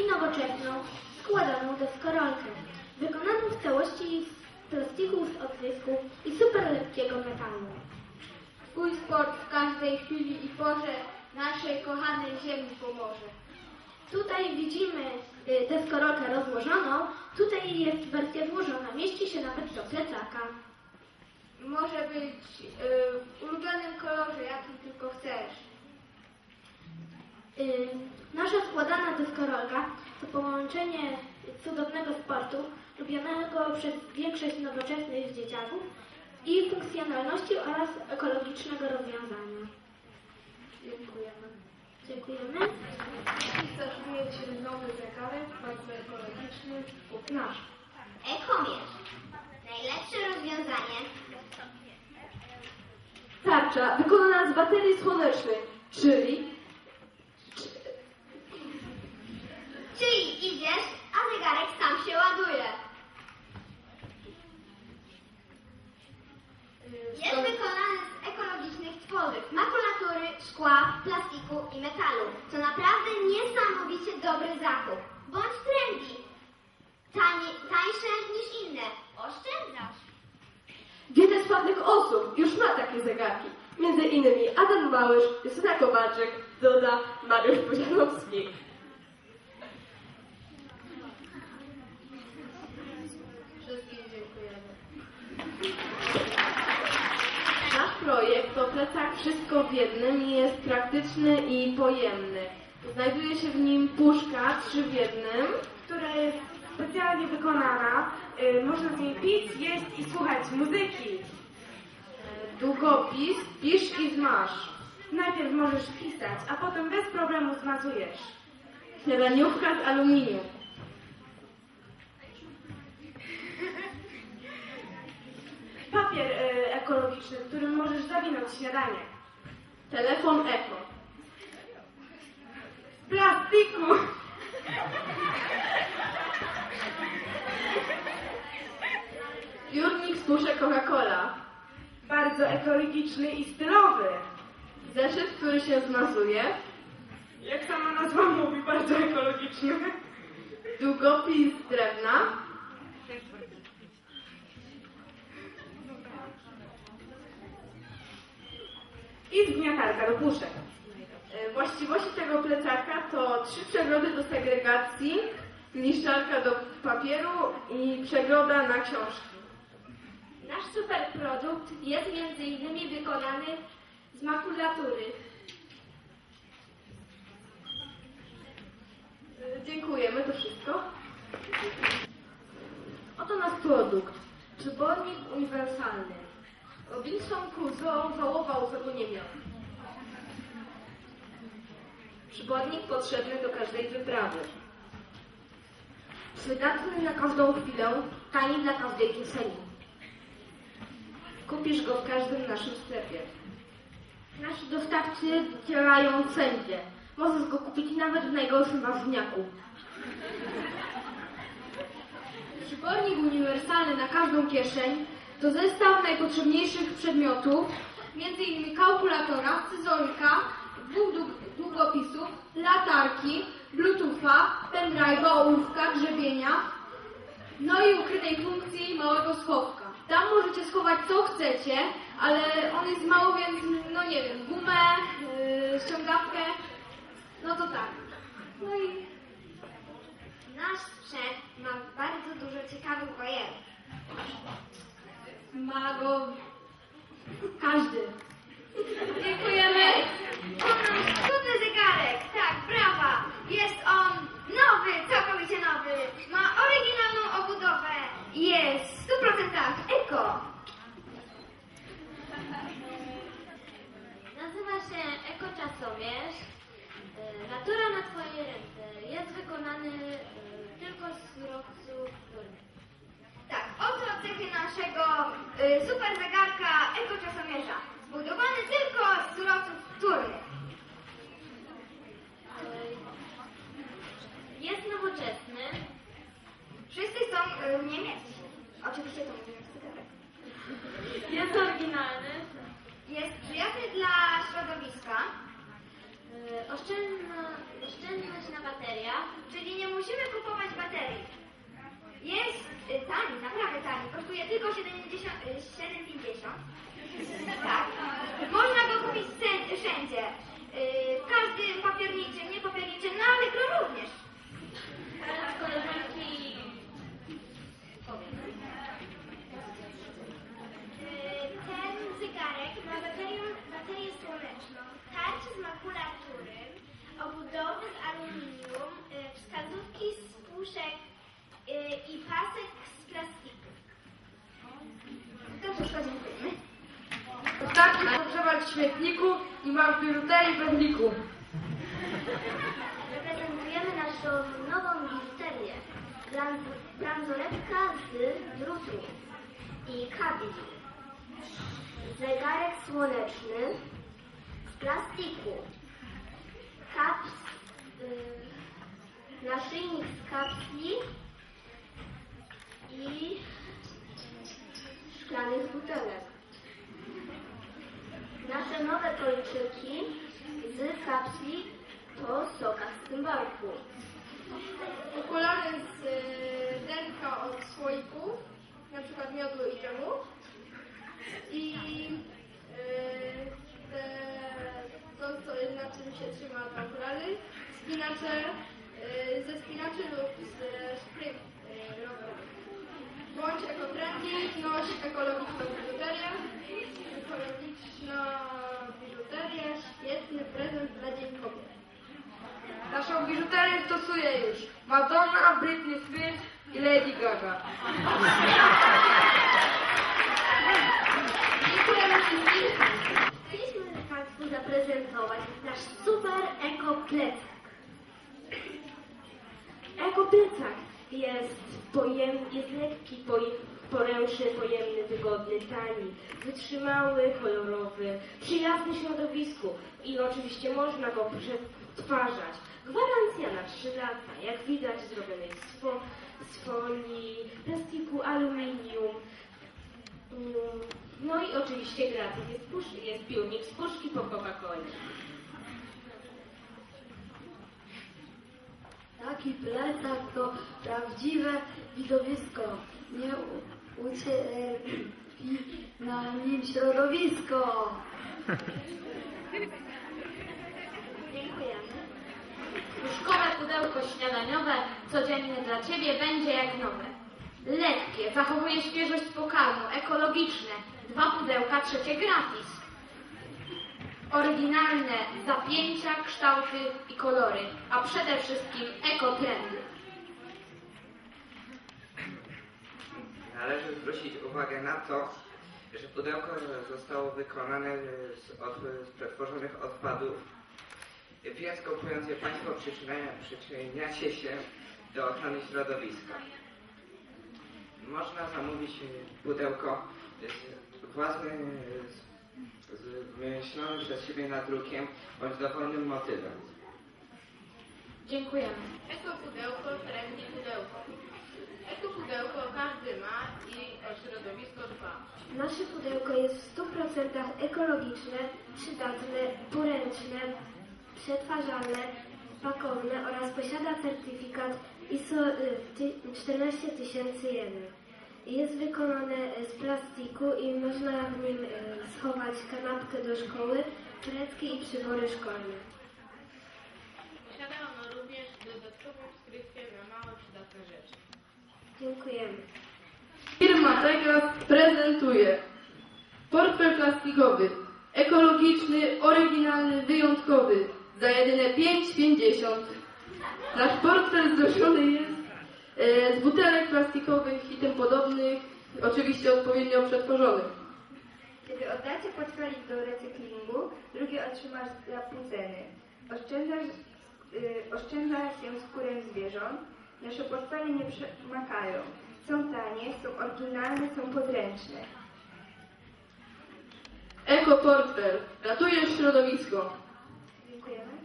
i nowoczesną, składaną deskorolkę, wykonaną w całości z plastiku z odrysku i super lekkiego metalu. Twój sport w każdej chwili i porze naszej kochanej ziemi pomoże. Tutaj widzimy y, deskorolkę rozłożoną, tutaj jest wersja złożona, mieści się nawet do plecaka. Może być y, w ulubionym kolorze, jakim tylko chcesz. Nasza składana deskorolka to połączenie cudownego sportu, lubionego przez większość nowoczesnych dzieciaków i funkcjonalności oraz ekologicznego rozwiązania. Dziękujemy. Dziękujemy. Mieć nowy zegarek, bardzo ekologiczny, kup nasz. Ekomierz. Najlepsze rozwiązanie. Tarcza wykonana z baterii słonecznej, Czyli idziesz, a zegarek sam się ładuje. Jest wykonany z ekologicznych tworzyw, makulatury, szkła, plastiku i metalu. To naprawdę niesamowicie Bądź trendy. Tani, tańsze niż inne. Oszczędzasz. wiele sławnych osób już ma takie zegarki. Między innymi Adam Małysz, Justyna Kowalczyk, doda Mariusz Pudzianowski. Wszystkim dziękujemy. Nasz projekt to plecak wszystko w jednym i jest praktyczny i pojemny. Znajduje się w nim puszka trzy w jednym, która jest specjalnie wykonana. Y, można z niej pić, jeść i słuchać muzyki. długopis, pisz i zmasz, Najpierw możesz pisać, a potem bez problemu zmazujesz. śniadaniówka z aluminium, Papier y, ekologiczny, którym możesz zawinąć śniadanie. telefon Eko, plastiku! piórnik z puszek Coca-Cola, Bardzo ekologiczny i stylowy. zeszyt, który się zmazuje, Jak sama nazwa mówi, bardzo ekologiczny. długopis z drewna, I zgniatarka do puszek. E, Właściwości tego plecaka to trzy przeglądy do segregacji, niszczarka do papieru i przegroda na książki. Nasz super produkt jest między innymi wykonany z makulatury. Dziękujemy, to wszystko. Oto nasz produkt. Przybornik uniwersalny. Robinson Crusoe żałował, że go nie miał. Przybornik potrzebny do każdej wyprawy. Przydatny na każdą chwilę, tani dla każdej kieszeni. Kupisz go w każdym naszym sklepie. Nasi dostawcy działają wszędzie. Możesz go kupić nawet w najgorszym ważniaku. Przybornik uniwersalny na każdą kieszeń to zestaw najpotrzebniejszych przedmiotów, m.in. kalkulatora, scyzoryka, dwóch długopisów, latarki, bluetootha, pendrive'a, ołówka, grzebienia, no i ukrytej funkcji małego schowka. Tam możecie schować co chcecie, ale on jest mało, więc no nie wiem, gumę, yy, ściągawkę, no to tak. No i Nasz sprzęt ma bardzo dużo ciekawych bajerów. ma go każdy. Dziękujemy. Nasz cudny zegarek, tak, brawa! Jest on nowy, całkowicie nowy. Ma oryginalną obudowę. Jest w 100% eko. Nazywa się Ekoczasomierz. E, Natura na Twoje ręce. Jest wykonany e, tylko z surowców. Tak, oto cechy naszego y, super zegarka ekoczasomierza. Zbudowany tylko z surowców wtórnych. Jest nowoczesny. Wszyscy chcą y, w nie mieć. Oczywiście to zegarek. Jest oryginalny. Jest przyjazny dla środowiska. E, Oszczędna, oszczędność na bateriach. Czyli nie musimy kupować baterii. Jest y, tani, naprawdę tani. Kosztuje tylko 70, y, 7,50. Tak. Można go kupić wszędzie. Y, Każdy papierniczy, nie papierniczy, no ale gro również. Koleżanki. Y, Ten zegarek ma baterię, baterię słoneczną, tarcz z makulatury, obudowy z aluminium, y, wskazówki z puszek y, i pasek z plastiku. To wszystko dziękujemy. Wystarczy pogrzewać w śmietniku i masz biżuterię bez liku. Reprezentujemy naszą nową biżuterię. Bransoletka z drutu i kabin. Zegarek słoneczny z plastiku. Kaps, y, naszyjnik z kapsli i szklanych butelek. Kolczyki z kapsli po sokach z tymbarku. Okulary z y, denka od słoików, na przykład miodu i dżemu. I y, te, to, co, na czym się trzyma te okulary, spinacze y, ze spinaczy lub z szpryk y, rowerowych. Bądź ekotrendy, noś ekologiczną biżuterię. Ekologiczna biżuteria, świetny prezent dla Dzień Kobiet. Naszą biżuterię stosuje już Madonna, Britney Spears i Lady Gaga. Dziękujemy wszystkim. Chcieliśmy Państwu zaprezentować nasz super eko-plecak. Eko-plecak jest, pojem, jest lekki, poje, poręczny, pojemny, wygodny, tani, wytrzymały, kolorowy, przyjazny środowisku i oczywiście można go przetwarzać. Gwarancja na 3 lata, jak widać zrobiony jest z, fo, z folii, plastiku, aluminium, Mm, No i oczywiście gratis jest, pusz, jest piórnik z puszki po Coca-Coli. Taki plecak to prawdziwe widowisko. Nie ucierpi na nim środowisko. Dziękujemy. Puszkowe pudełko śniadaniowe codziennie dla Ciebie będzie jak nowe. Lekkie, zachowuje świeżość pokarmu, ekologiczne. Dwa pudełka, trzecie gratis. Oryginalne zapięcia, kształty i kolory, a przede wszystkim ekotrendy. Należy zwrócić uwagę na to, że pudełko zostało wykonane z, od, z przetworzonych odpadów, więc kupując je Państwo przyczynia, przyczyniacie się do ochrony środowiska. Można zamówić pudełko z własnym, z, z wymyślonym przez siebie nadrukiem bądź dowolnym motywem. Dziękujemy. Eko pudełko, trendy pudełko. Eko pudełko każdy ma i o środowisko dba. Nasze pudełko jest w 100% ekologiczne, przydatne, poręczne, przetwarzalne, pakowne oraz posiada certyfikat ISO y, ty- 14001. Jest wykonane y, z plastiku i można w nim y, schować kanapkę do szkoły, precki i przybory szkolne. Posiada ono również dodatkową skrytkę na małe przydatne rzeczy. Dziękujemy. Firma Tegas prezentuje portfel plastikowy, ekologiczny, oryginalny, wyjątkowy, za jedyne 5,50. Nasz portfel złożony jest e, z butelek plastikowych i tym podobnych, oczywiście odpowiednio przetworzonych. Kiedy oddacie portfelik do recyklingu, drugi otrzymasz za pół ceny. Oszczędzasz, y, oszczędza się skórę zwierząt. Nasze portfele nie przemakają. Są tanie, są oryginalne, są podręczne. Eko portfel, ratujesz środowisko. Dziękujemy.